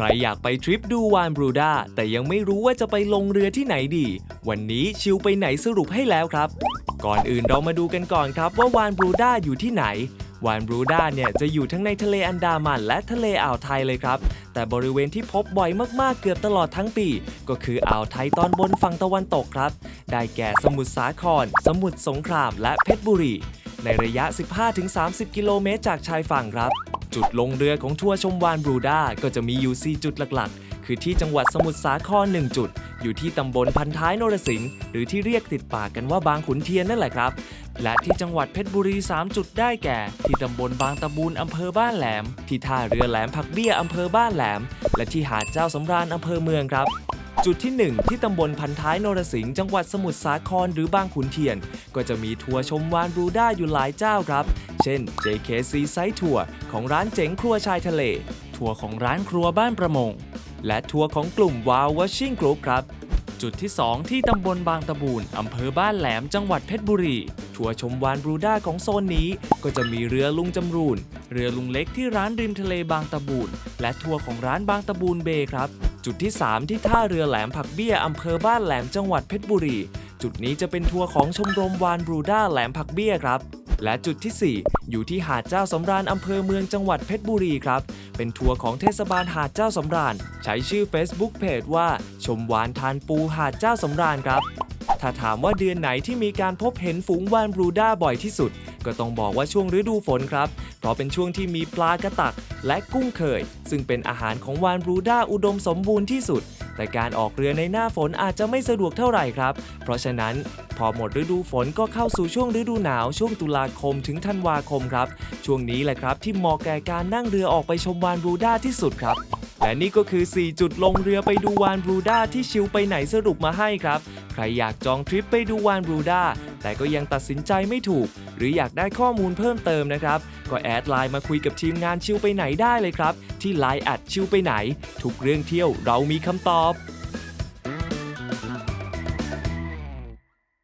ใครอยากไปทริปดูวานบรูดาแต่ยังไม่รู้ว่าจะไปลงเรือที่ไหนดี วันนี้ชิวไปไหนสรุปให้แล้วครับ ก่อนอื่นเรามาดูกันก่อนครับว่าวานบรูดาอยู่ที่ไหน วานบรูดาเนี่ยจะอยู่ทั้งในทะเลอันดามันและทะเลอ่าวไทยเลยครับ แต่บริเวณที่พบบ่อยมากๆเกือบตลอดทั้งปี ก็คืออ่าวไทยตอนบนฝั่งตะวันตกครับ ได้แก่สมุทรสาคร สมุทรสงคราม และเพชรบุรี ในระยะ 15-30 กิโลเมตรจากชายฝั่งครับ จุดลงเรือของทัวร์ชมวานบรูด้าก็จะมีอยู่ 4 จุดหลักๆ คือที่จังหวัดสมุทรสาคร1จุด อยู่ที่ตำบลพันท้ายนรสิงห์หรือที่เรียกติดปากกันว่าบางขุนเทียนนั่นแหละครับ และที่จังหวัดเพชรบุรี 3 จุดได้แก่ ที่ตำบลบางตะบูนอำเภอบ้านแหลม ที่ท่าเรือแหลมผักเบี้ยอำเภอบ้านแหลม และที่หาดเจ้าสำราญอำเภอเมืองครับ จุดที่ 1 ที่ตำบลพันท้ายนรสิงห์จังหวัดสมุทรสาครหรือบางขุนเทียน ก็จะมีทัวร์ชมวานบรูด้าอยู่หลายเจ้าครับ เช่น JKC Site Tour ของร้านเจ๋งครัวชายทะเล ทัวร์ของร้านครัวบ้านประมง และทัวร์ของกลุ่มวาวว s ชิ่งกรุ๊ปครับ จุดที่ 2 ที่ตำบลบางตะบูนอำเภอบ้านแหลมจังหวัดเพชรบุรี ทัวร์ชมวานบรูด้าของโซนนี้ ก็จะมีเรือลุงจำรูน เรือลุงเล็กที่ร้านริมทะเลบางตะบูน และทัวร์ของร้านบางตะบูนเบย์ครับ จุดที่ 3 ที่ท่าเรือแหลมผักเบี้ยอำเภอบ้านแหลมจังหวัดเพชรบุรี จุดนี้จะเป็นทัวร์ของชมรมวานบรูด้าแหลมผักเบี้ยครับและจุดที่ 4 อยู่ที่หาดเจ้าสำราญอำเภอเมืองจังหวัดเพชรบุรีครับ เป็นทัวร์ของเทศบาลหาดเจ้าสำราญ ใช้ชื่อ Facebook Page ว่า ชมวานทานปูหาดเจ้าสำราญครับ ถ้าถามว่าเดือนไหนที่มีการพบเห็นฝูงวานบรูด้าบ่อยที่สุด ก็ต้องบอกว่าช่วงฤดูฝนครับ เพราะเป็นช่วงที่มีปลากระตักและกุ้งเคย ซึ่งเป็นอาหารของวานบรูด้าอุดมสมบูรณ์ที่สุด แต่การออกเรือในหน้าฝนอาจจะไม่สะดวกเท่าไหร่ครับ เพราะฉะนั้นพอหมดฤดูฝนก็เข้าสู่ช่วงฤดูหนาวช่วงตุลาคมถึงธันวาคมครับ ช่วงนี้แหละครับที่เหมาะแก่การนั่งเรือออกไปชมวานบรูด้าที่สุดครับ และนี่ก็คือ 4 จุดลงเรือไปดูวานบรูด้าที่ชิวไปไหนสรุปมาให้ครับ ใครอยากจองทริปไปดูวานบรูด้าแต่ก็ยังตัดสินใจไม่ถูก หรืออยากได้ข้อมูลเพิ่มเติมนะครับ ก็แอดไลน์มาคุยกับทีมงานชิวไปไหนได้เลยครับ ที่ไลน์แอดชิวไปไหน ทุกเรื่องเที่ยวเรามีคำตอบ